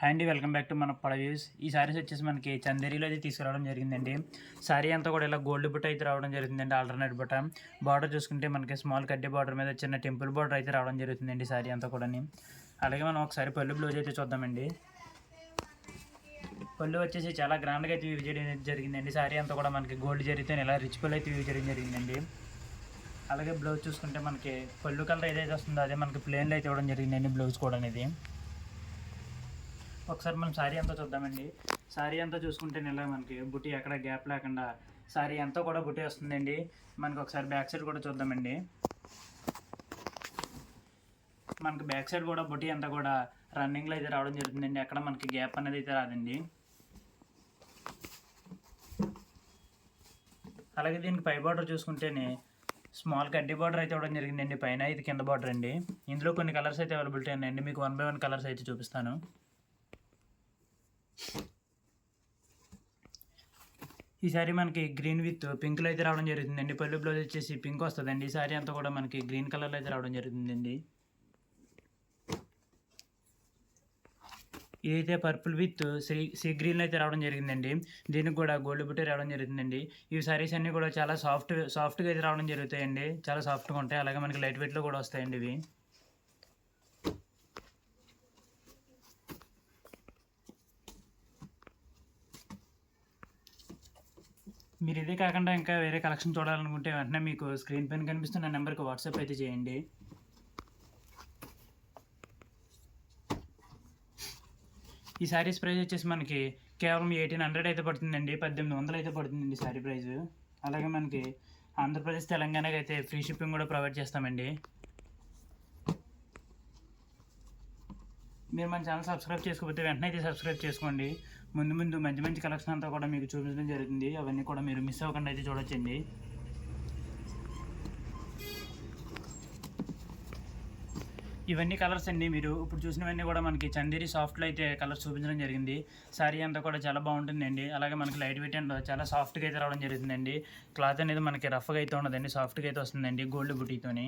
Hi అండి welcome back to మన పడవ్యూస్ ఈ సారీస్ వచ్చేసి మనకి చందేరిలో అయితే తీసుకురావడం జరిగిందండి. సారీ అంతా కూడా ఇలా గోల్డ్ బుట్ట అయితే రావడం జరుగుతుందండి ఆల్టర్నేట్ బుట్ట. బార్డర్ చూసుకుంటే మనకి స్మాల్ కడ్డీ బార్డర్ మీద చిన్న టెంపుల్ బార్డర్ అయితే రావడం జరుగుతుందండి సారీ అంతా కూడా అలాగే మనం ఒకసారి పళ్ళు బ్లౌజ్ అయితే చూద్దామండి. పళ్ళు వచ్చేసి చాలా గ్రాండ్గా అయితే వ్యూ చేయడం జరిగిందండి. సారీ అంతా కూడా మనకి గోల్డ్ జరిగితే ఇలా రిచ్ పళ్ళు అయితే వ్యూ చేయడం జరిగిందండి. అలాగే బ్లౌజ్ చూసుకుంటే మనకి పళ్ళు కలర్ ఏదైతే వస్తుందో అదే మనకి ప్లేన్లో అయితే ఇవ్వడం జరిగిందండి బ్లౌజ్ కూడా అనేది ఒకసారి మనం శారీ అంతా చూద్దామండి. శారీ అంతా చూసుకుంటే ఇలా మనకి బుట్టి ఎక్కడ గ్యాప్ లేకుండా శారీ అంతా కూడా బుట్టి వస్తుందండి. మనకి ఒకసారి బ్యాక్ సైడ్ కూడా చూద్దామండి. మనకి బ్యాక్ సైడ్ కూడా బుట్టి అంతా కూడా రన్నింగ్లో అయితే రావడం జరుగుతుందండి. ఎక్కడ మనకి గ్యాప్ అనేది అయితే రాదండి. అలాగే దీనికి పై బార్డర్ చూసుకుంటేనే స్మాల్ కడ్డీ బార్డర్ అయితే ఇవ్వడం జరిగిందండి. పైన ఇది కింద బార్డర్ అండి. ఇందులో కొన్ని కలర్స్ అయితే అవైలబిలిటీ ఉన్నాయండి. మీకు వన్ బై వన్ కలర్స్ అయితే చూపిస్తాను. ఈ మనకి గ్రీన్ విత్ పింక్లో అయితే రావడం జరుగుతుందండి. పళ్ళు బ్లౌజ్ వచ్చేసి పింక్ వస్తుందండి. ఈ సారీ అంతా కూడా మనకి గ్రీన్ కలర్లో అయితే రావడం జరుగుతుందండి. ఇదైతే purple with sea sea green అయితే రావడం జరిగిందండి. దీనికి కూడా గోల్డ్ బుట్టే రావడం జరుగుతుందండి. ఈ సారీస్ అన్నీ కూడా చాలా సాఫ్ట్ సాఫ్ట్గా అయితే రావడం జరుగుతాయండి. చాలా సాఫ్ట్గా ఉంటాయి. అలాగే మనకి లైట్ వెయిట్లో కూడా వస్తాయండి ఇవి. మీరు ఇదే కాకుండా ఇంకా వేరే కలెక్షన్ చూడాలనుకుంటే వెంటనే మీకు స్క్రీన్ పైన కనిపిస్తున్న నెంబర్కి వాట్సాప్ అయితే చేయండి. ఈ శారీస్ ప్రైస్ వచ్చేసి మనకి కేవలం ఎయిటీన్ హండ్రెడ్ అయితే పడుతుందండి పద్దెనిమిది వందలు అయితే పడుతుందండి శారీ ప్రైస్. అలాగే మనకి ఆంధ్రప్రదేశ్ తెలంగాణకి అయితే ఫ్రీ షిప్పింగ్ కూడా ప్రొవైడ్ చేస్తామండి. మీరు మన ఛానల్ సబ్స్క్రైబ్ చేసుకోకపోతే వెంటనే అయితే సబ్స్క్రైబ్ చేసుకోండి. ముందు ముందు మంచి మంచి కలెక్షన్ అంతా కూడా మీకు చూపించడం జరుగుతుంది అవన్నీ కూడా మీరు మిస్ అవ్వకుండా అయితే చూడొచ్చండి. ఇవన్నీ కలర్స్ అండి. మీరు ఇప్పుడు చూసినవన్నీ కూడా మనకి చందేరి సాఫ్ట్లో అయితే కలర్స్ చూపించడం జరిగింది. శారీ అంతా కూడా చాలా బాగుంటుందండి. అలాగే మనకి లైట్ వెయిట్ అండ్ చాలా సాఫ్ట్గా అయితే రావడం జరుగుతుందండి క్లాత్ అనేది మనకి రఫ్గా అయితే ఉండదండి. సాఫ్ట్గా అయితే వస్తుందండి. గోల్డ్ బుటీతోని.